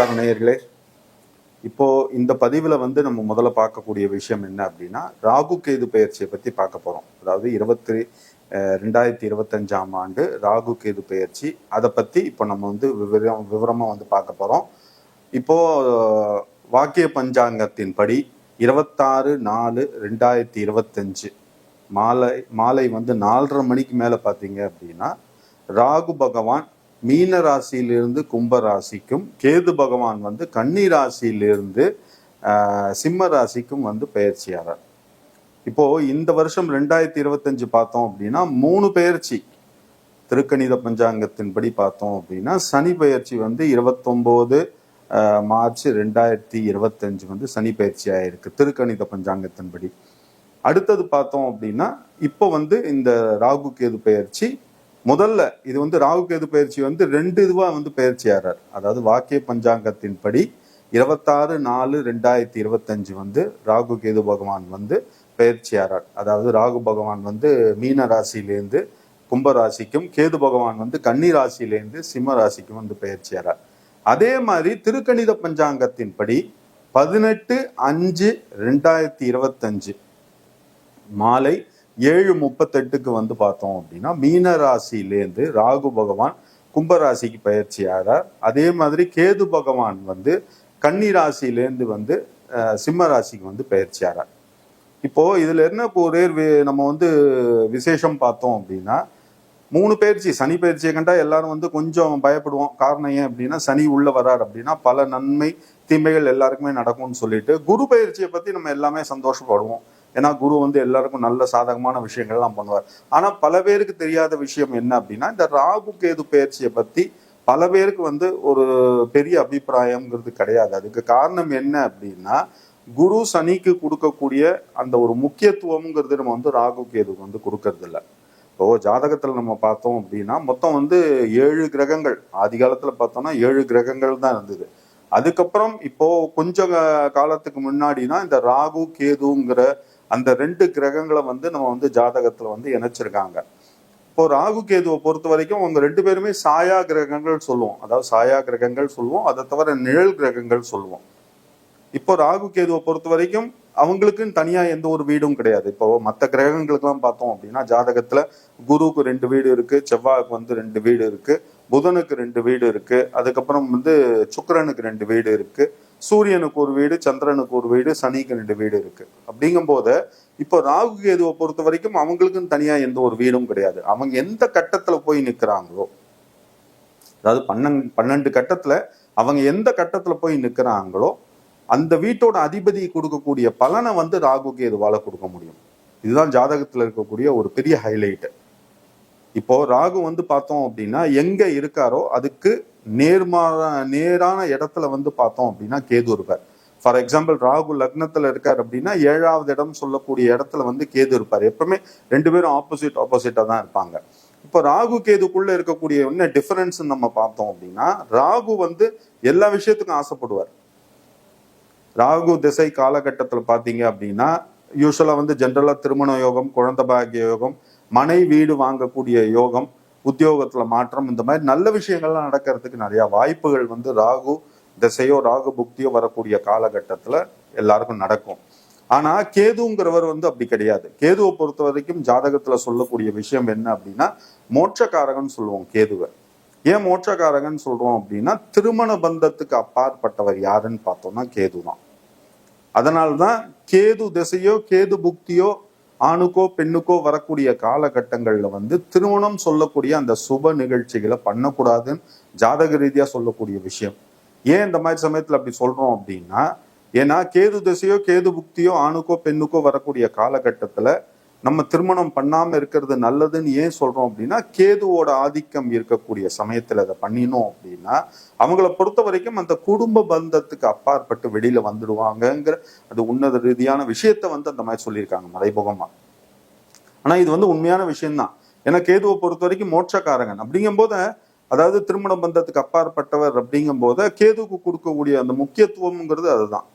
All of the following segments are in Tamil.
நமஸ்காரம் நேயர்களே இப்போ இந்த பதிவுல வந்து நம்ம முதல்ல பார்க்கக்கூடிய விஷயம் என்ன அப்படின்னா ராகு கேது பெயர்ச்சியை பத்தி பார்க்க போறோம். அதாவது இருபத்தி ரெண்டாயிரத்தி இருபத்தஞ்சாம் ஆண்டு ராகு கேது பயிற்சி அதை பத்தி இப்போ நம்ம வந்து விவரம் விவரமா வந்து பார்க்க போறோம். இப்போ வாக்கிய பஞ்சாங்கத்தின் படி இருபத்தாறு நாலு ரெண்டாயிரத்தி இருபத்தஞ்சு மாலை மாலை வந்து நாலரை மணிக்கு மேல பாத்தீங்க அப்படின்னா ராகு பகவான் மீன ராசியிலிருந்து கும்ப ராசிக்கும் கேது பகவான் வந்து கன்னி ராசியிலிருந்து சிம்ம ராசிக்கும் வந்து பயிற்சியாளர் இப்போ இந்த வருஷம் ரெண்டாயிரத்தி இருபத்தஞ்சு பார்த்தோம் அப்படின்னா மூணு பயிற்சி திருக்கணித பஞ்சாங்கத்தின்படி பார்த்தோம் அப்படின்னா சனி பயிற்சி வந்து இருபத்தொம்போது மார்ச் ரெண்டாயிரத்தி இருபத்தஞ்சு வந்து சனி பயிற்சி ஆயிருக்கு திருக்கணித பஞ்சாங்கத்தின்படி அடுத்தது பார்த்தோம் அப்படின்னா இப்போ வந்து இந்த ராகு கேது பயிற்சி முதல்ல இது வந்து ராகு கேது பயிற்சி வந்து ரெண்டு இதுவா வந்து பயிற்சி ஆறார். அதாவது வாக்கிய பஞ்சாங்கத்தின்படி இருபத்தாறு நாலு ரெண்டாயிரத்தி இருபத்தஞ்சு வந்து ராகு கேது பகவான் வந்து பயிற்சி ஆறார். அதாவது ராகு பகவான் வந்து மீன ராசியிலேருந்து கும்ப ராசிக்கும் கேது பகவான் வந்து கன்னி ராசியிலேருந்து சிம்ம ராசிக்கும் வந்து பயிற்சி ஆறார். அதே மாதிரி திருக்கணித பஞ்சாங்கத்தின்படி பதினெட்டு அஞ்சு ரெண்டாயிரத்தி இருபத்தஞ்சு மாலை ஏழு முப்பத்தெட்டுக்கு வந்து பார்த்தோம் அப்படின்னா மீன ராசியிலேருந்து ராகு பகவான் கும்பராசிக்கு பயிற்சி ஆகிறார் அதே மாதிரி கேது பகவான் வந்து கன்னி ராசியிலேருந்து வந்து சிம்ம ராசிக்கு வந்து பயிற்சி ஆகிறார் இப்போ இதுல என்ன இப்போ ஒரே நம்ம வந்து விசேஷம் பார்த்தோம் அப்படின்னா மூணு பயிற்சி சனி பயிற்சியை கண்டா எல்லாரும் வந்து கொஞ்சம் பயப்படுவோம். காரணம் ஏன் அப்படின்னா சனி உள்ள வரார் அப்படின்னா பல நன்மை தீமைகள் எல்லாருக்குமே நடக்கும்னு சொல்லிட்டு குரு பயிற்சியை பத்தி நம்ம எல்லாமே சந்தோஷப்படுவோம். ஏன்னா குரு வந்து எல்லாருக்கும் நல்ல சாதகமான விஷயங்கள்லாம் பண்ணுவார். ஆனால் பல பேருக்கு தெரியாத விஷயம் என்ன அப்படின்னா இந்த ராகு கேது பயிற்சியை பற்றி பல பேருக்கு வந்து ஒரு பெரிய அபிப்பிராயம்ங்கிறது கிடையாது. அதுக்கு காரணம் என்ன அப்படின்னா குரு சனிக்கு கொடுக்கக்கூடிய அந்த ஒரு முக்கியத்துவம்ங்கிறது நம்ம வந்து ராகு கேதுக்கு வந்து கொடுக்கறது இல்லை இப்போ ஜாதகத்தில் நம்ம பார்த்தோம் அப்படின்னா மொத்தம் வந்து ஏழு கிரகங்கள். ஆதி காலத்தில் பார்த்தோம்னா ஏழு கிரகங்கள் தான் இருந்தது. அதுக்கப்புறம் இப்போ கொஞ்ச காலத்துக்கு முன்னாடினா இந்த ராகு கேதுங்கிற அந்த ரெண்டு கிரகங்களை வந்து நம்ம வந்து ஜாதகத்துல வந்து இணைச்சிருக்காங்க. இப்போ ராகு கேதுவை பொறுத்த வரைக்கும் அவங்க ரெண்டு பேருமே சாயா கிரகங்கள் சொல்லுவோம். அதாவது சாயா கிரகங்கள் சொல்லுவோம். அதை தவிர நிழல் கிரகங்கள் சொல்லுவோம். இப்போ ராகு கேதுவை பொறுத்த வரைக்கும் அவங்களுக்குன்னு தனியா எந்த ஒரு வீடும் கிடையாது. இப்போ மற்ற கிரகங்களுக்கெல்லாம் பார்த்தோம் அப்படின்னா ஜாதகத்துல குருவுக்கு ரெண்டு வீடு இருக்கு செவ்வாய்க்கு வந்து ரெண்டு வீடு இருக்கு. புதனுக்கு ரெண்டு வீடு இருக்கு. அதுக்கப்புறம் வந்து சுக்கரனுக்கு ரெண்டு வீடு இருக்கு. சூரியனுக்கு ஒரு வீடு சந்திரனுக்கு ஒரு வீடு சனிக்கு ரெண்டு வீடு இருக்கு. அப்படிங்கும்போது இப்போ ராகு கேதுவை பொறுத்த வரைக்கும் அவங்களுக்குன்னு தனியா எந்த ஒரு வீடும் கிடையாது. அவங்க எந்த கட்டத்துல போய் நிற்கிறாங்களோ அதாவது பன்னெண்டு பன்னெண்டு கட்டத்துல அவங்க எந்த கட்டத்துல போய் நிற்கிறாங்களோ அந்த வீட்டோட அதிபதி கொடுக்கக்கூடிய பலனை வந்து ராகு கேதுவால கொடுக்க முடியும். இதுதான் ஜாதகத்துல இருக்கக்கூடிய ஒரு பெரிய ஹைலைட்டு இப்போ ராகு வந்து பார்த்தோம் அப்படின்னா எங்க இருக்காரோ அதுக்கு நேர்மாற நேரான இடத்துல வந்து பார்த்தோம் அப்படின்னா கேது இருப்பார். ஃபார் எக்ஸாம்பிள் ராகு லக்னத்துல இருக்கார் அப்படின்னா ஏழாவது இடம் சொல்லக்கூடிய இடத்துல வந்து கேது இருப்பார். எப்பவுமே ரெண்டு பேரும் ஆப்போசிட் ஆப்போசிட்டா தான் இருப்பாங்க. இப்போ ராகு கேதுக்குள்ள இருக்கக்கூடிய என்ன டிஃபரன்ஸ் நம்ம பார்த்தோம் அப்படின்னா ராகு வந்து எல்லா விஷயத்துக்கும் ஆசைப்படுவார். ராகு திசை காலகட்டத்தில் பார்த்தீங்க அப்படின்னா யூஸ்வலாக வந்து ஜென்ரலாக திருமண யோகம் குழந்தை பாகிய யோகம் மனை வீடு வாங்கக்கூடிய யோகம் உத்தியோகத்துல மாற்றம் இந்த மாதிரி நல்ல விஷயங்கள்லாம் நடக்கிறதுக்கு நிறைய வாய்ப்புகள் வந்து ராகு திசையோ ராகு புக்தியோ வரக்கூடிய காலகட்டத்துல எல்லாருக்கும் நடக்கும். ஆனா கேதுங்கிறவர் வந்து அப்படி கிடையாது. கேதுவை பொறுத்த வரைக்கும் ஜாதகத்துல சொல்லக்கூடிய விஷயம் என்ன அப்படின்னா மோட்சக்காரகன் சொல்லுவோம் கேதுவை. ஏன் மோட்சக்காரகன் சொல்றோம் அப்படின்னா திருமண பந்தத்துக்கு அப்பாற்பட்டவர் யாருன்னு பார்த்தோம்னா கேது தான் அதனால்தான் கேது திசையோ கேது புக்தியோ ஆணுக்கோ பெண்ணுக்கோ வரக்கூடிய காலகட்டங்களில் வந்து திருமணம் சொல்லக்கூடிய அந்த சுப நிகழ்ச்சிகளை பண்ணக்கூடாதுன்னு ஜாதக ரீதியாக சொல்லக்கூடிய விஷயம். ஏன் இந்த மாதிரி சமயத்தில் அப்படி சொல்கிறோம் அப்படின்னா ஏன்னா கேது திசையோ கேது புக்தியோ ஆணுக்கோ பெண்ணுக்கோ வரக்கூடிய காலகட்டத்தில் நம்ம திருமணம் பண்ணாம இருக்கிறது நல்லதுன்னு ஏன் சொல்றோம் அப்படின்னா கேதுவோட ஆதிக்கம் இருக்கக்கூடிய சமயத்தில் அதை பண்ணினோம் அப்படின்னா அவங்கள பொறுத்த வரைக்கும் அந்த குடும்ப பந்தத்துக்கு அப்பாற்பட்டு வெளியில வந்துடுவாங்கங்கிற அது உன்னத ரீதியான விஷயத்த வந்து அந்த மாதிரி சொல்லியிருக்காங்க மறைமுகமாக ஆனா இது வந்து உண்மையான விஷயம்தான். ஏன்னா கேதுவை பொறுத்த வரைக்கும் மோட்சக்காரகன். அப்படிங்கும்போது அதாவது திருமண பந்தத்துக்கு அப்பாற்பட்டவர் அப்படிங்கும்போது கேதுவுக்கு கொடுக்கக்கூடிய அந்த முக்கியத்துவம்ங்கிறது அதுதான்.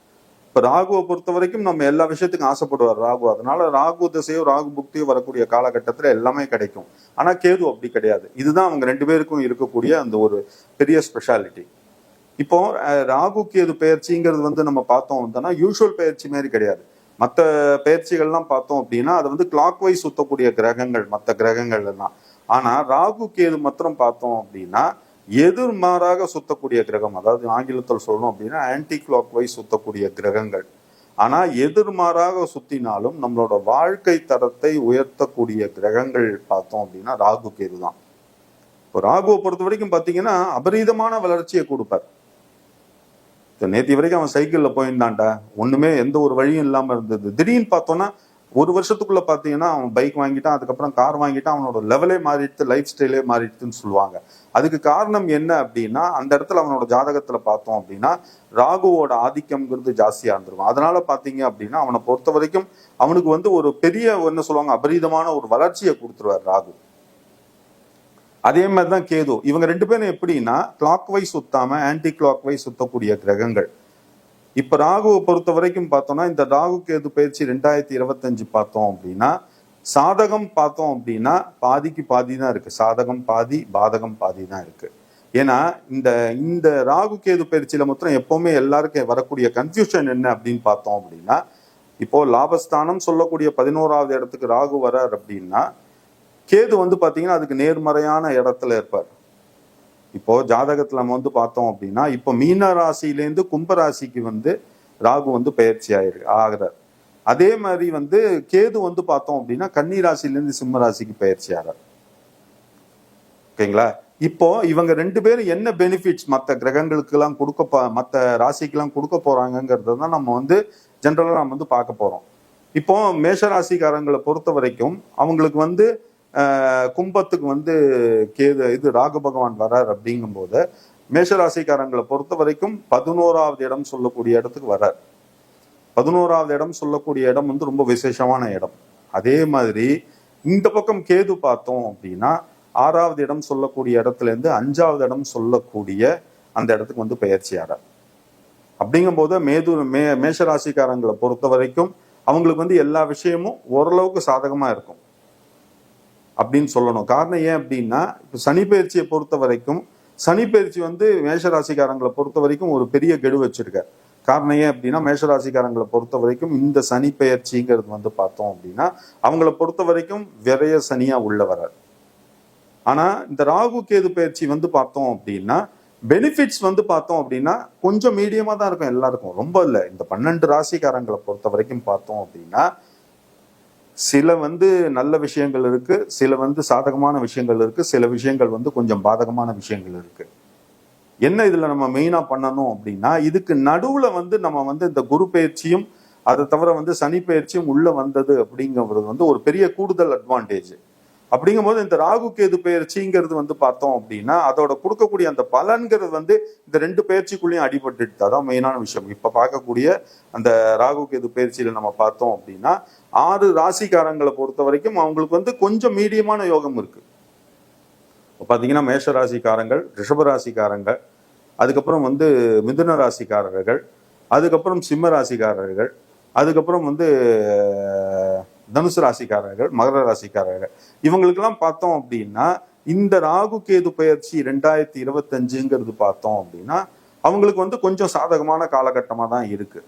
இப்ப ராகுவை பொறுத்த வரைக்கும் நம்ம எல்லா விஷயத்துக்கும் ஆசைப்படுவார் ராகு. அதனால ராகு திசையோ ராகு புக்தியோ வரக்கூடிய காலகட்டத்துல எல்லாமே கிடைக்கும். ஆனா கேது அப்படி கிடையாது. இதுதான் அவங்க ரெண்டு பேருக்கும் இருக்கக்கூடிய அந்த ஒரு பெரிய ஸ்பெஷாலிட்டி இப்போ ராகு கேது பயிற்சிங்கிறது வந்து நம்ம பார்த்தோம் அப்படின்னா யூஷுவல் பயிற்சி மாதிரி கிடையாது. மற்ற பயிற்சிகள்லாம் பார்த்தோம் அப்படின்னா அது வந்து கிளாக் வைஸ் சுத்தக்கூடிய கிரகங்கள் மற்ற கிரகங்கள் எல்லாம் ஆனா ராகு கேது மாத்திரம் பார்த்தோம் அப்படின்னா எதிர்மாறாக சுத்தக்கூடிய கிரகம் அதாவது ஆங்கிலத்தில் சொல்லணும் அப்படின்னா ஆன்டி கிளாக் வைஸ் சுத்தக்கூடிய கிரகங்கள். ஆனா எதிர்மாறாக சுத்தினாலும் நம்மளோட வாழ்க்கை தரத்தை உயர்த்தக்கூடிய கிரகங்கள் பார்த்தோம் அப்படின்னா ராகு கேது தான். இப்போ ராகுவை பொறுத்த வரைக்கும் பார்த்தீங்கன்னா அபரீதமான வளர்ச்சியை கொடுப்பார். இப்போ நேற்று வரைக்கும் அவன் சைக்கிளில் போயிருந்தான்டா. ஒண்ணுமே எந்த ஒரு வழியும் இல்லாம இருந்தது. திடீர்னு பார்த்தோன்னா ஒரு வருஷத்துக்குள்ள பார்த்தீங்கன்னா அவன் பைக் வாங்கிட்டான் அதுக்கப்புறம் கார் வாங்கிட்டான் அவனோட லெவலே மாறிடுது லைஃப் ஸ்டைலே மாறிடுதுன்னு சொல்லுவாங்க. அதுக்கு காரணம் என்ன அப்படின்னா அந்த இடத்துல அவனோட ஜாதகத்துல பார்த்தோம் அப்படின்னா ராகுவோட ஆதிக்கம்ங்கிறது ஜாஸ்தியா இருந்திருக்கும். அதனால பார்த்தீங்க அப்படின்னா அவனை பொறுத்த வரைக்கும் அவனுக்கு வந்து ஒரு பெரிய என்ன சொல்லுவாங்க அபரீதமான ஒரு வளர்ச்சியை கொடுத்துருவார் ராகு. அதே மாதிரி தான் கேது. இவங்க ரெண்டு பேரும் எப்படின்னா கிளாக் வைஸ் சுத்தாம ஆன்டி கிளாக் வைஸ் சுத்தக்கூடிய கிரகங்கள். இப்ப ராகுவை பொறுத்த வரைக்கும் பார்த்தோம்னா இந்த ராகு கேது பயிற்சி ரெண்டாயிரத்தி இருபத்தஞ்சு பார்த்தோம் அப்படின்னா சாதகம் பார்த்தோம் அப்படின்னா பாதிக்கு பாதி தான் இருக்கு. சாதகம் பாதி பாதகம் பாதி தான் இருக்கு. ஏன்னா இந்த இந்த ராகு கேது பயிற்சியில மொத்தம் எப்பவுமே எல்லாருக்கும் வரக்கூடிய கன்ஃபியூஷன் என்ன அப்படின்னு பார்த்தோம் அப்படின்னா இப்போ லாபஸ்தானம் சொல்லக்கூடிய பதினோராவது இடத்துக்கு ராகு வரார் அப்படின்னா கேது வந்து பாத்தீங்கன்னா அதுக்கு நேர்மறையான இடத்துல இருப்பார். இப்போ ஜாதகத்துல நம்ம வந்து பார்த்தோம் அப்படின்னா இப்போ மீன ராசியிலேருந்து கும்ப ராசிக்கு வந்து ராகு வந்து பயிற்சி ஆயிரு ஆகிறார். அதே மாதிரி வந்து கேது வந்து பார்த்தோம் அப்படின்னா கன்னி ராசியிலேருந்து சிம்ம ராசிக்கு பயிற்சி ஆகிறார். ஓகேங்களா? இப்போ இவங்க ரெண்டு பேரும் என்ன பெனிஃபிட்ஸ் மற்ற கிரகங்களுக்கெல்லாம் கொடுக்க மற்ற ராசிக்கெல்லாம் கொடுக்க போறாங்கங்கிறத தான் நம்ம வந்து ஜென்ரலாக நம்ம வந்து பார்க்க போறோம். இப்போ மேஷ ராசிக்காரங்களை பொறுத்த வரைக்கும் அவங்களுக்கு வந்து கும்பத்துக்கு வந்து கேது இது ராகு பகவான் வரார் அப்படிங்கும்போது மேஷ ராசிக்காரங்களை பொறுத்த வரைக்கும் பதினோராவது இடம் சொல்லக்கூடிய இடத்துக்கு வரார். பதினோராவது இடம் சொல்லக்கூடிய இடம் வந்து ரொம்ப விசேஷமான இடம். அதே மாதிரி இந்த பக்கம் கேது பார்த்தோம் அப்படின்னா ஆறாவது இடம் சொல்லக்கூடிய இடத்துல இருந்து அஞ்சாவது இடம் சொல்லக்கூடிய அந்த இடத்துக்கு வந்து பெயர்ச்சியாரார். அப்படிங்கும்போது மேது மே மேஷராசிக்காரங்களை பொறுத்த வரைக்கும் அவங்களுக்கு வந்து எல்லா விஷயமும் ஓரளவுக்கு சாதகமாக இருக்கும். அப்படின்னு சொல்லணும். காரணம் ஏன் அப்படின்னா இப்போ சனி பயிற்சியை பொறுத்த வரைக்கும் சனி பயிற்சி வந்து மேஷராசிக்காரங்களை பொறுத்த வரைக்கும் ஒரு பெரிய கெடு வச்சிருக்கார். காரணம் ஏன் அப்படின்னா மேஷராசிக்காரங்களை பொறுத்த வரைக்கும் இந்த சனி பெயர்ச்சிங்கிறது வந்து பார்த்தோம் அப்படின்னா அவங்கள பொறுத்த வரைக்கும் விரைய சனியா உள்ள வரார். ஆனா இந்த ராகு கேது பயிற்சி வந்து பார்த்தோம் அப்படின்னா பெனிஃபிட்ஸ் வந்து பார்த்தோம் அப்படின்னா கொஞ்சம் மீடியமா தான் இருக்கும் எல்லாருக்கும். ரொம்ப இல்லை. இந்த பன்னெண்டு ராசிக்காரங்களை பொறுத்த வரைக்கும் பார்த்தோம் அப்படின்னா சில வந்து நல்ல விஷயங்கள் இருக்கு சில வந்து சாதகமான விஷயங்கள் இருக்கு சில விஷயங்கள் வந்து கொஞ்சம் பாதகமான விஷயங்கள் இருக்கு. என்ன இதுல நம்ம மெயினா பண்ணணும் அப்படின்னா இதுக்கு நடுவுல வந்து நம்ம வந்து இந்த குரு பயிற்சியும் அதை தவிர வந்து சனி பயிற்சியும் உள்ள வந்தது அப்படிங்கிறது வந்து ஒரு பெரிய கூடுதல் அட்வான்டேஜ் அப்படிங்கும்போது இந்த ராகு கேது பயிற்சிங்கிறது வந்து பார்த்தோம் அப்படின்னா அதோட கொடுக்கக்கூடிய அந்த பலன்கிறது வந்து இந்த ரெண்டு பயிற்சிக்குள்ளேயும் அடிபட்டுட்டு அதான் மெயினான விஷயம். இப்ப பார்க்கக்கூடிய அந்த ராகு கேது பயிற்சியில நம்ம பார்த்தோம் அப்படின்னா ஆறு ராசிக்காரங்களை பொறுத்த வரைக்கும் அவங்களுக்கு வந்து கொஞ்சம் மீடியமான யோகம் இருக்கு. இப்போ பார்த்தீங்கன்னா மேஷ ராசிக்காரங்கள் ரிஷப ராசிக்காரங்கள் அதுக்கப்புறம் வந்து மிதுன ராசிக்காரர்கள் அதுக்கப்புறம் சிம்ம ராசிக்காரர்கள் அதுக்கப்புறம் வந்து தனுசு ராசிக்காரர்கள் மகர ராசிக்காரர்கள். இவங்களுக்கெல்லாம் பார்த்தோம் அப்படின்னா இந்த ராகு கேது பயிற்சி ரெண்டாயிரத்தி இருபத்தஞ்சுங்கிறது பார்த்தோம் அப்படின்னா அவங்களுக்கு வந்து கொஞ்சம் சாதகமான காலகட்டமாக தான் இருக்கு.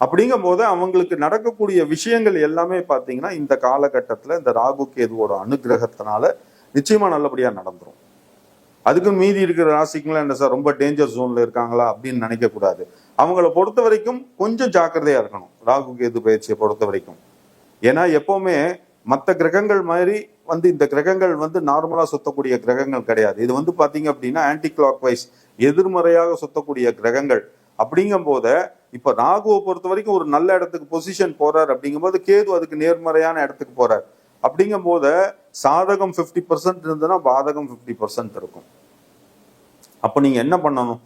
அப்படிங்கும் போது அவங்களுக்கு நடக்கக்கூடிய விஷயங்கள் எல்லாமே பார்த்தீங்கன்னா இந்த காலகட்டத்தில் இந்த ராகு கேதுவோட அனுகிரகத்தினால நிச்சயமா நல்லபடியாக நடந்துரும். அதுக்கு மீதி இருக்கிற ராசிக்குங்களா என்ன சார் ரொம்ப டேஞ்சர் ஜோன்ல இருக்காங்களா அப்படின்னு நினைக்கக்கூடாது. அவங்கள பொறுத்த வரைக்கும் கொஞ்சம் ஜாக்கிரதையா இருக்கணும். ராகு கேது பயிற்சியை பொறுத்த வரைக்கும். ஏன்னா எப்பவுமே மற்ற கிரகங்கள் மாதிரி வந்து இந்த கிரகங்கள் வந்து நார்மலா சுத்தக்கூடிய கிரகங்கள் கிடையாது. இது வந்து பாத்தீங்க அப்படின்னா ஆன்டி கிளாக் வைஸ் எதிர்மறையாக சுத்தக்கூடிய கிரகங்கள். அப்படிங்கும் போத இப்ப ராகுவை பொறுத்த வரைக்கும் ஒரு நல்ல இடத்துக்கு பொசிஷன் போறார் அப்படிங்கும்போது கேது அதுக்கு நேர்மறையான இடத்துக்கு போறார். அப்படிங்கும் போத சாதகம் 50% பர்சன்ட் இருந்ததுன்னா பாதகம் 50% பர்சன்ட் இருக்கும். அப்போ நீங்க என்ன பண்ணணும்?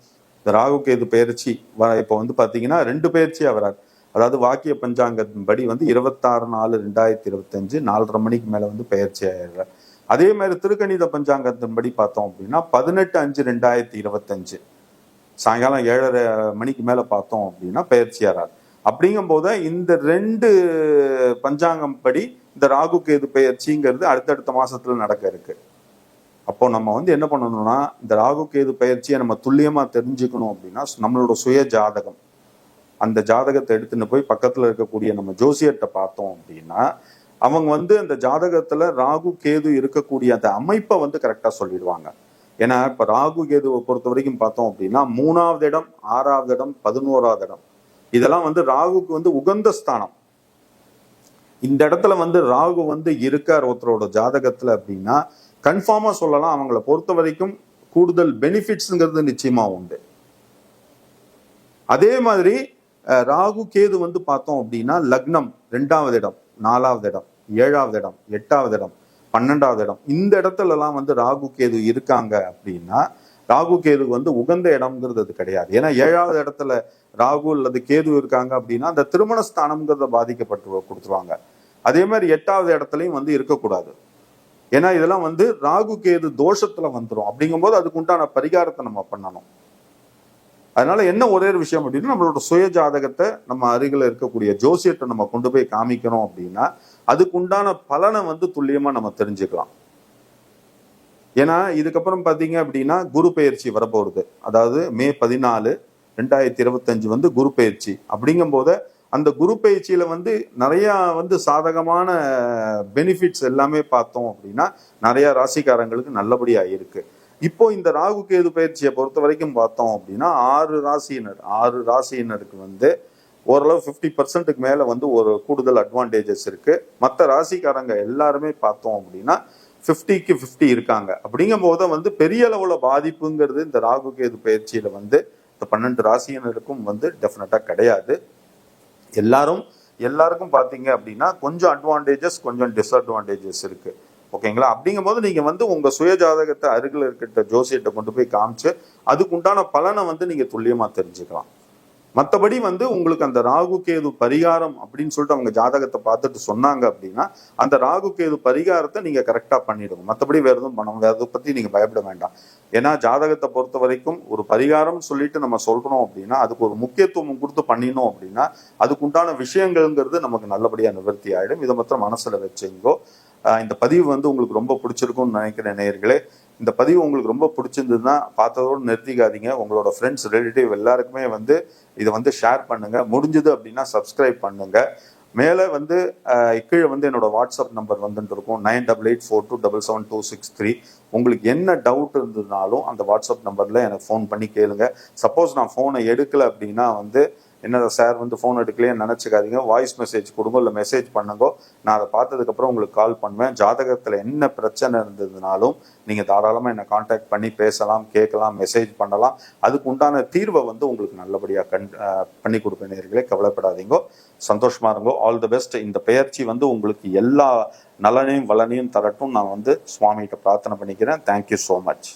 இந்த ராகு கேது பயிற்சி வ- இப்போ வந்து பாத்தீங்கன்னா ரெண்டு பயிற்சியா வராது அதாவது வாக்கிய பஞ்சாங்கத்தின்படி வந்து இருபத்தாறு நாலு ரெண்டாயிரத்தி இருபத்தஞ்சு நாலரை மணிக்கு மேலே வந்து பயிற்சி ஆயிடுறார். அதே மாதிரி திருக்கணித பஞ்சாங்கத்தின்படி பார்த்தோம் அப்படின்னா பதினெட்டு அஞ்சு ரெண்டாயிரத்தி இருபத்தஞ்சு. சாயங்காலம் ஏழரை மணிக்கு மேலே பார்த்தோம் அப்படின்னா பயிற்சியாரார் அப்படிங்கும் அப்படிங்கும்போது இந்த ரெண்டு பஞ்சாங்கம் படி இந்த ராகு கேது பயிற்சிங்கிறது அடுத்தடுத்த மாசத்துல நடக்க இருக்கு. அப்போ நம்ம வந்து என்ன பண்ணணும்னா இந்த ராகு கேது பயிற்சியை நம்ம துல்லியமா தெரிஞ்சுக்கணும் அப்படின்னா நம்மளோட சுய ஜாதகம். அந்த ஜாதகத்தை எடுத்துன்னு போய் பக்கத்துல இருக்கக்கூடிய நம்ம ஜோசியர்கிட்ட பார்த்தோம் அப்படின்னா அவங்க வந்து அந்த ஜாதகத்துல ராகு கேது இருக்கக்கூடிய அந்த அமைப்பை வந்து கரெக்டா சொல்லிடுவாங்க. ஏன்னா இப்ப ராகு கேதுவை பொறுத்த வரைக்கும் பார்த்தோம் அப்படின்னா மூணாவது இடம் ஆறாவது இடம் பதினோராவது இடம். இதெல்லாம் வந்து ராகுக்கு வந்து உகந்த ஸ்தானம். இந்த இடத்துல வந்து ராகு வந்து இருக்கார் ஒருத்தரோட ஜாதகத்துல அப்படின்னா கன்ஃபார்மா சொல்லலாம் அவங்கள பொறுத்த வரைக்கும் கூடுதல் பெனிஃபிட்ஸ்ங்கிறது நிச்சயமா உண்டு. அதே மாதிரி ராகு கேது வந்து பார்த்தோம் அப்படின்னா லக்னம் ரெண்டாவது இடம் நாலாவது இடம் ஏழாவது இடம் எட்டாவது இடம் பன்னெண்டாவது இடம். இந்த இடத்துல எல்லாம் வந்து ராகு கேது இருக்காங்க அப்படின்னா ராகு கேது வந்து உகந்த இடம்ங்கிறது அது கிடையாது. ஏன்னா ஏழாவது இடத்துல ராகு அல்லது கேது இருக்காங்க அப்படின்னா அந்த திருமண ஸ்தானம்ங்கிறத பாதிக்கப்பட்டு கொடுத்துருவாங்க. அதே மாதிரி எட்டாவது இடத்துலையும் வந்து இருக்கக்கூடாது. ஏன்னா இதெல்லாம் வந்து ராகு கேது தோஷத்துல வந்துடும் அப்படிங்கும்போது அதுக்கு உண்டான பரிகாரத்தை நம்ம பண்ணணும். அதனால என்ன ஒரே ஒரு விஷயம் அப்படின்னா நம்மளோட சுய ஜாதகத்தை நம்ம அருகில் இருக்கக்கூடிய ஜோசியத்தை நம்ம கொண்டு போய் காமிக்கிறோம் அப்படின்னா அதுக்கு உண்டான பலனை வந்து துல்லியமா நம்ம தெரிஞ்சுக்கலாம். ஏன்னா இதுக்கப்புறம் பார்த்தீங்க அப்படின்னா குரு பயிற்சி வரப்போகுது. அதாவது மே பதினாலு ரெண்டாயிரத்தி இருபத்தஞ்சு வந்து குரு பயிற்சி. அப்படிங்கும் போது அந்த குரு பயிற்சியில வந்து நிறைய வந்து சாதகமான பெனிஃபிட்ஸ் எல்லாமே பார்த்தோம் அப்படின்னா நிறைய ராசிக்காரங்களுக்கு நல்லபடியாக இருக்குது இப்போ இந்த ராகு கேது பயிற்சியை பொறுத்த வரைக்கும் பார்த்தோம் அப்படின்னா ஆறு ராசியினர் ஆறு ராசியினருக்கு வந்து ஓரளவு ஃபிஃப்டி பர்சன்ட்டுக்கு மேலே வந்து ஒரு கூடுதல் அட்வான்டேஜஸ் இருக்குது மற்ற ராசிக்காரங்க எல்லாருமே பார்த்தோம் அப்படின்னா ஃபிஃப்டிக்கு ஃபிஃப்டி இருக்காங்க. அப்படிங்கும் போது வந்து பெரிய அளவில் பாதிப்புங்கிறது இந்த ராகு கேது பயிற்சியில் வந்து இந்த பன்னெண்டு ராசியினருக்கும் வந்து டெஃபினட்டாக கிடையாது. எல்லாரும் எல்லாருக்கும் பார்த்தீங்க அப்படின்னா கொஞ்சம் அட்வான்டேஜஸ் கொஞ்சம் டிஸ்அட்வான்டேஜஸ் இருக்குது ஓகேங்களா? அப்படிங்கும்போது நீங்கள் வந்து உங்கள் சுய ஜாதகத்தை அருகில் இருக்கிட்ட ஜோசியத்தை கொண்டு போய் காமிச்சு அதுக்கு உண்டான பலனை வந்து நீங்கள் துல்லியமாக தெரிஞ்சுக்கலாம். மற்றபடி வந்து உங்களுக்கு அந்த ராகு கேது பரிகாரம் அப்படின்னு சொல்லிட்டு அவங்க ஜாதகத்தை பார்த்துட்டு சொன்னாங்க அப்படின்னா அந்த ராகு கேது பரிகாரத்தை நீங்கள் கரெக்டாக பண்ணிவிடுங்க மற்றபடி வேறு எதுவும் பண்ணணும் வேறு எதை பற்றி நீங்கள் பயப்பட வேண்டாம். ஏன்னா ஜாதகத்தை பொறுத்த வரைக்கும் ஒரு பரிகாரம் சொல்லிட்டு நம்ம சொல்கிறோம் அப்படின்னா அதுக்கு ஒரு முக்கியத்துவம் கொடுத்து பண்ணினோம் அப்படின்னா அதுக்கு உண்டான விஷயங்கள்ங்கிறது நமக்கு நல்லபடியாக நிவர்த்தி ஆயிடும். இதை மாத்திரம் மனசில் வச்சுங்கோ. இந்த பதிவு வந்து உங்களுக்கு ரொம்ப பிடிச்சிருக்கும்னு நினைக்கிறேன் நேயர்களே. இந்த பதிவு உங்களுக்கு ரொம்ப பிடிச்சிருந்ததுன்னா பார்த்ததோடு நிறுத்திக்காதீங்க. உங்களோட ஃப்ரெண்ட்ஸ் ரிலேட்டிவ் எல்லாருக்குமே வந்து இதை வந்து ஷேர் பண்ணுங்க. முடிஞ்சது அப்படின்னா சப்ஸ்கிரைப் பண்ணுங்க. மேலே வந்து கீழே வந்து என்னோட வாட்ஸ்அப் நம்பர் வந்துட்டு இருக்கும். Nine double eight four two double seven two six three. உங்களுக்கு என்ன டவுட் இருந்ததுனாலும் அந்த வாட்ஸ்அப் நம்பரில் எனக்கு ஃபோன் பண்ணி கேளுங்க. சப்போஸ் நான் ஃபோனை எடுக்கலை அப்படின்னா வந்து என்ன சார் வந்து ஃபோன் எடுக்கலையே நினச்சிக்காதீங்க. வாய்ஸ் மெசேஜ் கொடுங்க இல்லை மெசேஜ் பண்ணுங்க. நான் அதை பார்த்ததுக்கப்புறம் உங்களுக்கு கால் பண்ணுவேன். ஜாதகத்தில் என்ன பிரச்சனை இருந்ததுனாலும் நீங்கள் தாராளமாக என்னை காண்டாக்ட் பண்ணி பேசலாம் கேட்கலாம் மெசேஜ் பண்ணலாம். அதுக்கு உண்டான தீர்வை வந்து உங்களுக்கு நல்லபடியாக கண் பண்ணி கொடுப்பேன். நேயர்களே கவலைப்படாதீங்கோ. சந்தோஷமா இருங்கோ. ஆல் தி பெஸ்ட் இந்த பெயர்ச்சி வந்து உங்களுக்கு எல்லா நலனையும் வளனையும் தரட்டும். நான் வந்து சுவாமிகிட்ட பிரார்த்தனை பண்ணிக்கிறேன். Thank you so much